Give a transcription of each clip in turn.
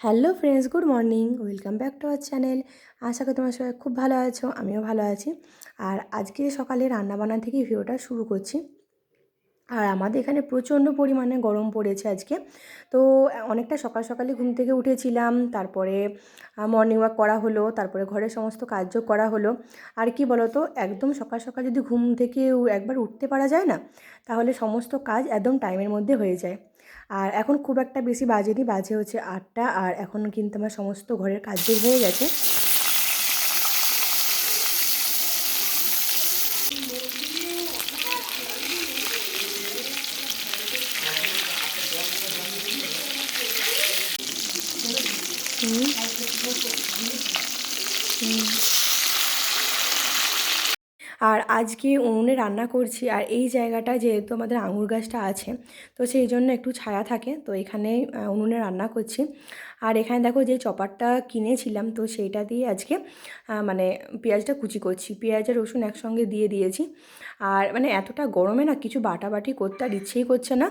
Hello friends, good morning, welcome back to our channel. আশা করি তোমার সবাই খুব ভালো আছো, আমিও ভালো আছি। আর আজকে সকালে রান্নাবান্না থেকে ভিডিওটা শুরু করছি। আর আমাদের এখানে প্রচণ্ড পরিমাণে গরম পড়েছে আজকে। তো, অনেকটা সকাল সকালে ঘুম থেকে উঠেছিলাম, তারপরে মর্নিং ওয়াক করা হলো, তারপরে ঘরের সমস্ত কাজও করা হলো। আর কি বলো তো একদম সকাল সকাল যদি ঘুম থেকে একবার উঠতে পারা যায় না, তাহলে সমস্ত কাজ একদম টাইমের মধ্যে হয়ে যায়। আর এখন খুব একটা বেশি বাজেনি, বাজে হচ্ছে আটটা, আর এখন কিন্তু আমার সমস্ত ঘরের কাজ হয়ে গেছে। আর আজকে উনুনে রান্না করছি আর এই জায়গাটা যেহেতু আমাদের আঙুর গাছটা আছে, তো সেই জন্য একটু ছায়া থাকে, তো এখানে উনুনে রান্না করছি। আর এখানে দেখো যে চপারটা কিনেছিলাম, তো সেইটা দিয়ে আজকে মানে পেঁয়াজটা কুচি করছি। পেঁয়াজ আর রসুন একসঙ্গে দিয়ে দিয়েছি। আর মানে এতটা গরমে না কিছু বাটাবাটি করতে আর ইচ্ছেই করছে না,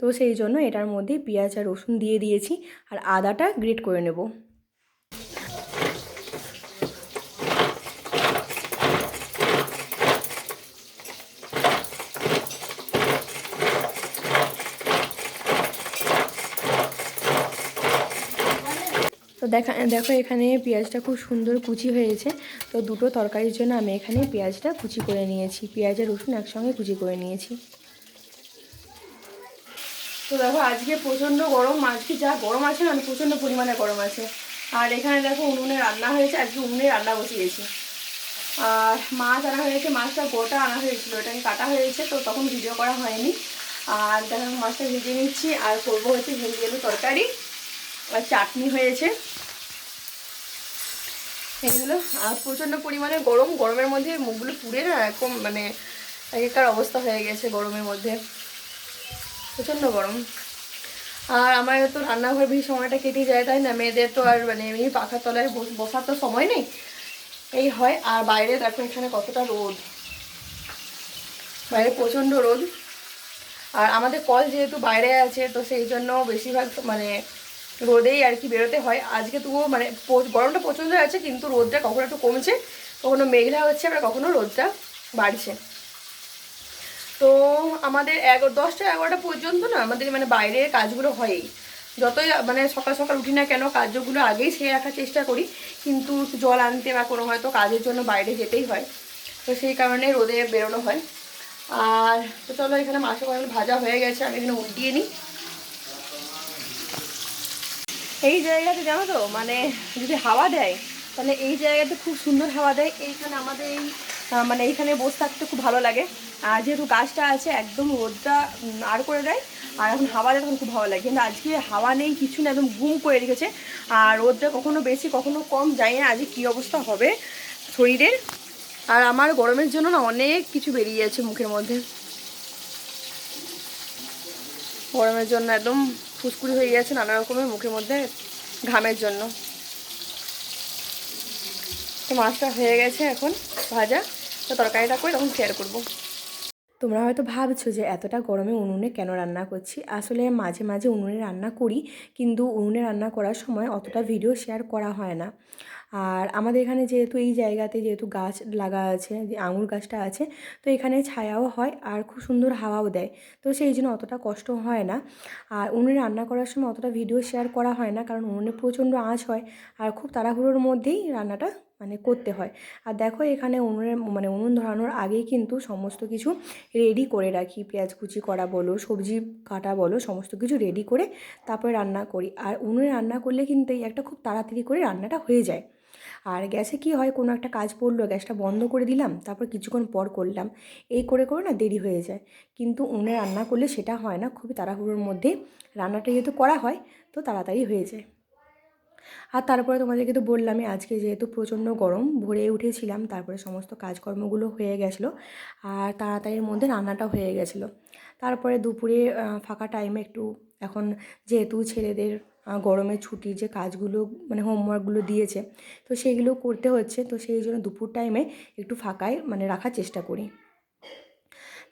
তো সেই জন্য এটার মধ্যে পেঁয়াজ আর রসুন দিয়ে দিয়েছি। আর আদাটা গ্রেট করে নেব। দেখা, দেখো এখানে পেঁয়াজটা খুব সুন্দর কুচি হয়েছে। তো দুটো তরকারির জন্য আমি এখানে পেঁয়াজটা কুচি করে নিয়েছি। পেঁয়াজ আর রসুন একসঙ্গে কুচি করে নিয়েছি। তো দেখো আজকে প্রচণ্ড গরম, আজকে যা গরম আছে না, প্রচণ্ড পরিমাণে গরম আছে। আর এখানে দেখো উনুনে রান্না হয়েছে, আজকে উনুনে রান্না বসিয়েছি। আর মাছ আনা হয়েছে, মাছটা গোটা আনা হয়েছিল এটাকে কাটা হয়েছে, তো তখন ভিডিও করা হয়নি। আর দেখো মাছটা ভেজে নিচ্ছি, আর করব হচ্ছে ভেজে আলু তরকারি। আর চাটনি হয়েছে। এগুলো, আর প্রচণ্ড পরিমাণে গরম। গরমের মধ্যে মুখগুলো পুড়ে না, এরকম মানে একার অবস্থা হয়ে গেছে গরমের মধ্যে। প্রচণ্ড গরম। আর আমার তো রান্নাঘর বেশি সময়টা কেটে যায়, তাই না? মেয়েদের তো আর মানে এমনি পাখার তলায় বসার তো সময় নেই। এই হয়। আর বাইরে দেখো এখানে কতটা রোদ। বাইরে প্রচণ্ড রোদ। আর আমাদের কল যেহেতু বাইরে আছে, তো সেই জন্য বেশিরভাগ মানে রোদেই আর কি বেরোতে হয়। আজকে তবুও মানে গরমটা প্রচণ্ড আছে, কিন্তু রোদটা কখনো একটু কমছে, কখনো মেঘলা হচ্ছে, আবার কখনো রোদটা বাড়ছে। তো আমাদের এগারো, দশটা এগারোটা পর্যন্ত না আমাদের মানে বাইরের কাজগুলো হয়ই। যতই মানে সকাল সকাল উঠি না কেন কাজগুলো আগেই সেরে রাখার চেষ্টা করি, কিন্তু জল আনতে বা কোনো হয়তো কাজের জন্য বাইরে যেতেই হয়। তো সেই কারণে রোদে বেরোনো হয়। আর তো চলো এখানে মাছের ভাজা হয়ে গেছে, আমি এখানে উল্টিয়ে নিই। এই জায়গাতে জানো তো মানে যদি হাওয়া দেয়, তাহলে এই জায়গাতে খুব সুন্দর হাওয়া দেয়। এইখানে আমাদের এই মানে এইখানে বসে থাকতে খুব ভালো লাগে। আর যেহেতু গাছটা আছে, একদম রোদটা আর করে দেয়। আর এখন হাওয়া দেয়, তখন খুব ভালো লাগে। কিন্তু আজকে হাওয়া নেই, কিছু না একদম ঘুম করে রেখেছে। আর রোদটা কখনো বেশি, কখনো কম যাই না আজকে কী অবস্থা হবে শরীরের। আর আমার গরমের জন্য না অনেক কিছু বেরিয়ে যাচ্ছে মুখের মধ্যে। গরমের জন্য একদম ফুসকুড়ি হয়ে গেছে নানা রকমের মুখের মধ্যে ঘামের জন্য। তো মাছটা হয়ে গেছে এখন ভাজা। তো তরকারিটা করে তখন শেয়ার করব। তোমরা হয়তো ভাবছ যে এতটা গরমে উনুনে কেন রান্না করছি? আসলে মাঝে মাঝে উনুনে রান্না করি, কিন্তু উনুনে রান্না করার সময় অতটা ভিডিও শেয়ার করা হয় না। আর আমাদের এখানে যেহেতু এই জায়গাতে যেহেতু গাছ লাগা আছে, যে আঙুর গাছটা আছে, তো এখানে ছায়াও হয় আর খুব সুন্দর হাওয়াও দেয়। তো সেই জন্য অতটা কষ্ট হয় না। আর উনুনে রান্না করার সময় অতটা ভিডিও শেয়ার করা হয় না, কারণ উনুনে প্রচণ্ড আঁচ হয় আর খুব তাড়াহুড়োর মধ্যেই রান্নাটা মানে করতে হয়। আর দেখো এখানে উনুনের মানে উনুন ধরানোর আগেই কিন্তু সমস্ত কিছু রেডি করে রাখি। পেঁয়াজ কুচি করা বলো, সবজি কাটা বলো, সমস্ত কিছু রেডি করে তারপরে রান্না করি। আর উনুনে রান্না করলে কিন্তু একটা খুব তাড়াতাড়ি করে রান্নাটা হয়ে যায়। আর গ্যাসে কি হয়? কোনো একটা কাজ পড়ল, গ্যাসটা বন্ধ করে দিলাম, তারপর কিছুক্ষণ পর করলাম। এই করে করে না দেরি হয়ে যায়। কিন্তু উনুনে রান্না করলে সেটা হয় না, খুবই তাড়াহুড়োর মধ্যে রান্নাটা যেহেতু করা হয়, তো তাড়াতাড়ি হয়ে যায়। আর তারপরে তোমাদেরকে তো বললামই, আজকে যেহেতু প্রচণ্ড গরম, ভোরে উঠেছিলাম, তারপরে সমস্ত কাজকর্মগুলো হয়ে গেছিল আর তাড়াতাড়ির মধ্যে রান্নাটা হয়ে গেছিল। তারপরে দুপুরে ফাঁকা টাইমে একটু, এখন যেহেতু ছেলেদের গরমের ছুটির যে কাজগুলো মানে হোমওয়ার্কগুলো দিয়েছে, তো সেইগুলো করতে হচ্ছে, তো সেই জন্য দুপুর টাইমে একটু ফাঁকায় মানে রাখার চেষ্টা করি।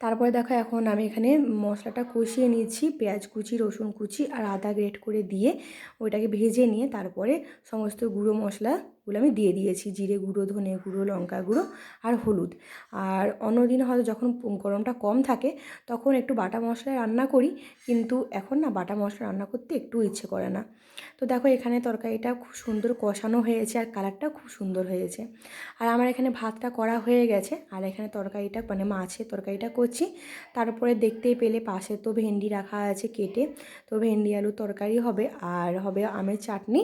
তারপরে দেখো এখন আমি এখানে মশলাটা কষিয়ে নিয়েছি, পেঁয়াজ কুচি, রসুন কুচি আর আদা গ্রেট করে দিয়ে ওইটাকে ভেজে নিয়ে তারপরে সমস্ত গুঁড়ো মশলাগুলো আমি দিয়ে দিয়েছি। জিরে গুঁড়ো, ধনে গুঁড়ো, লঙ্কা গুঁড়ো আর হলুদ। আর অন্যদিন হয়তো যখন গরমটা কম থাকে, তখন একটু বাটা মশলায় রান্না করি। কিন্তু এখন না বাটা মশলা রান্না করতে একটু ইচ্ছে করে না। তো দেখো এখানে তরকারিটা খুব সুন্দর কষানো হয়েছে আর কালারটা খুব সুন্দর হয়েছে। আর আমার এখানে ভাতটা করা হয়ে গেছে। আর এখানে তরকারিটা মানে মাছের তরকারিটা করছি। তারপরে দেখতেই পেলে পাশে তো ভেন্ডি রাখা আছে কেটে। তো ভেন্ডি আলু তরকারি হবে। আর হবে আমের চাটনি।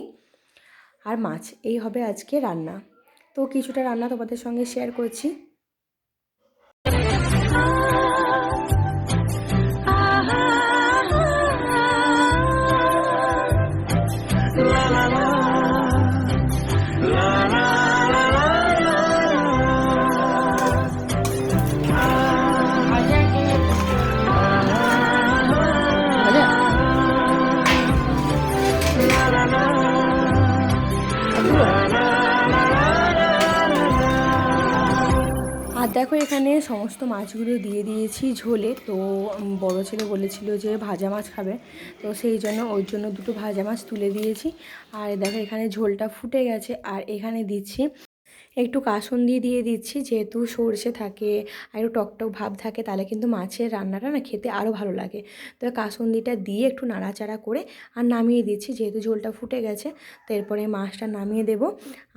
আর মাছ এই হবে আজকে রান্না। তো কিছুটা রান্না তোমাদের সঙ্গে শেয়ার করছি। সমস্ত মাছগুলো দিয়ে দিয়েছি ঝোলে। তো বড় ছেলে বলেছিল যে ভাজা মাছ খাবে। তো সেই জন্য ওর জন্য দুটো ভাজা মাছ তুলে দিয়েছি। আর দেখো এখানে ঝোলটা ফুটে গেছে। আর এখানে দিচ্ছি একটু কাসুন্দি দিয়ে দিচ্ছি। যেহেতু সর্ষে থাকে আর একটু টকটক ভাব থাকে, তাহলে কিন্তু মাছের রান্নাটা না খেতে আরও ভালো লাগে। তো কাসুন্দিটা দিয়ে একটু নাড়াচাড়া করে আর নামিয়ে দিচ্ছি, যেহেতু ঝোলটা ফুটে গেছে। তো এরপরে মাছটা নামিয়ে দেবো।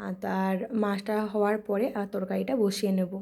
আর তার মাছটা হওয়ার পরে আর তরকারিটা বসিয়ে নেব।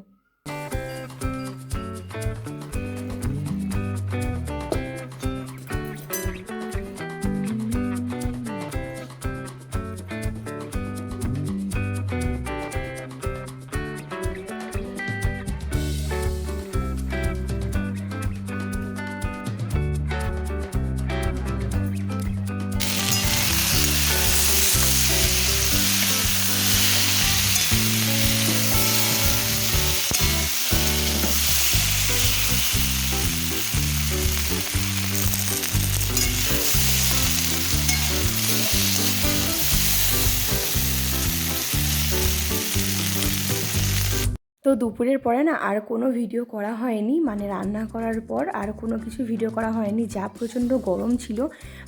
দুপুরের পরে না আর কোনো ভিডিও করা হয়নি। মানে রান্না করার পর আর কোনো কিছু ভিডিও করা হয়নি। যা প্রচণ্ড গরম ছিল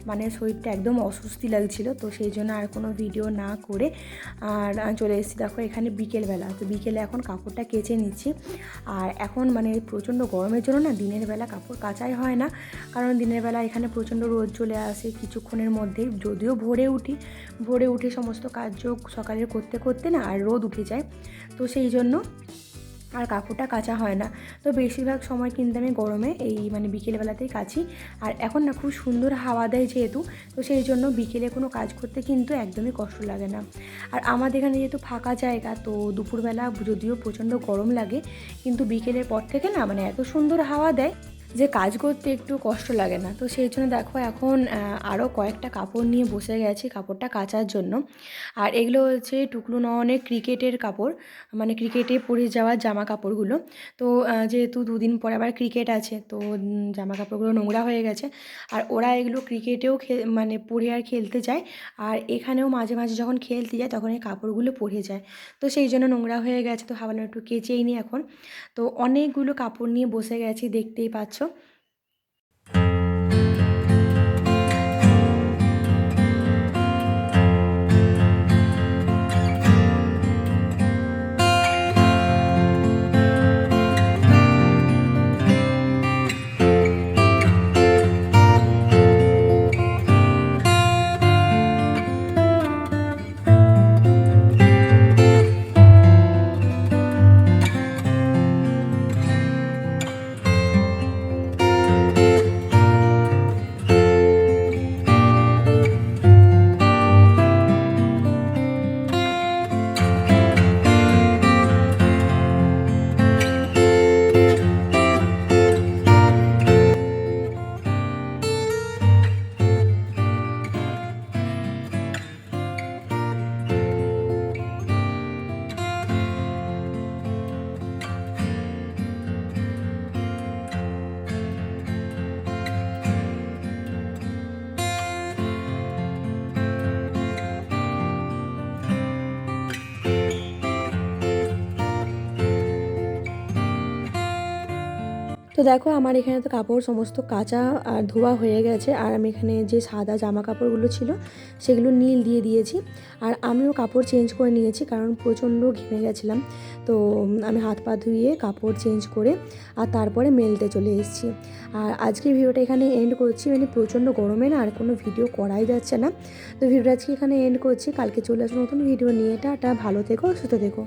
মানে শরীরটা একদম অস্বস্তি লাগছিল, তো সেই জন্য আর কোনো ভিডিও না করে আর চলে এসেছি। দেখো এখানে বিকেলবেলা, তো বিকেলে এখন কাপড়টা কেচে নিচ্ছি। আর এখন মানে প্রচণ্ড গরমের জন্য না দিনের বেলা কাপড় কাচাই হয় না, কারণ দিনের বেলা এখানে প্রচণ্ড রোদ চলে আসে কিছুক্ষণের মধ্যেই, যদিও ভোরে উঠি। ভোরে উঠে সমস্ত কার্য সকালের করতে করতে না আর রোদ উঠে যায়। তো সেই জন্য আর কাকুটা কাঁচা হয় না। তো বেশিরভাগ সময় কিন্তু আমি গরমে এই মানে বিকেলবেলাতেই কাছি আর এখন না খুব সুন্দর হাওয়া দেয় যেহেতু, তো সেই জন্য বিকেলে কোনো কাজ করতে কিন্তু একদমই কষ্ট লাগে না। আর আমাদের এখানে যেহেতু ফাঁকা জায়গা, তো দুপুরবেলা যদিও প্রচণ্ড গরম লাগে, কিন্তু বিকেলের পর থেকে না মানে এত সুন্দর হাওয়া দেয় যে কাজ করতে একটু কষ্ট লাগে না। তো সেই জন্য দেখো এখন আরও কয়েকটা কাপড় নিয়ে বসে গেছি কাপড়টা কাচার জন্য। আর এগুলো হচ্ছে টুকলু নয়নের ক্রিকেটের কাপড় মানে ক্রিকেটে পরে যাওয়া জামা কাপড়গুলো। তো যেহেতু দুদিন পরে আবার ক্রিকেট আছে, তো জামা কাপড়গুলো নোংরা হয়ে গেছে। আর ওরা এগুলো ক্রিকেটেও মানে পরে আর খেলতে যায়। আর এখানেও মাঝে মাঝে যখন খেলতে যায়, তখন এই কাপড়গুলো পরে যায়। তো সেই জন্য নোংরা হয়ে গেছে, তো ভাবলাম একটু কেচেই নিই এখন। তো অনেকগুলো কাপড় নিয়ে বসে গেছি, দেখতেই পাচ্ছ। certo? তো দেখো, আমার এখানে তো কাপড় সমস্ত কাঁচা আর ধোয়া হয়ে গেছে। আর আমি এখানে যে সাদা জামা কাপড়গুলো ছিল, সেগুলো নীল দিয়ে দিয়েছি। আর আমিও কাপড় চেঞ্জ করে নিয়েছি, কারণ প্রচণ্ড ঘেমে গেছিলাম। তো আমি হাত পা ধুয়ে কাপড় চেঞ্জ করে আর তারপরে মেলতে চলে এসেছি। আর আজকে ভিডিওটা এখানে এন্ড করছি। মানে প্রচণ্ড গরমে না, আর কোনো ভিডিও করাই যাচ্ছে না। তো ভিডিওটা আজকে এখানে এন্ড করছি। কালকে চলে আসব নতুন ভিডিও নিয়ে। এটা ভালো থেকো, সুস্থ থেকো।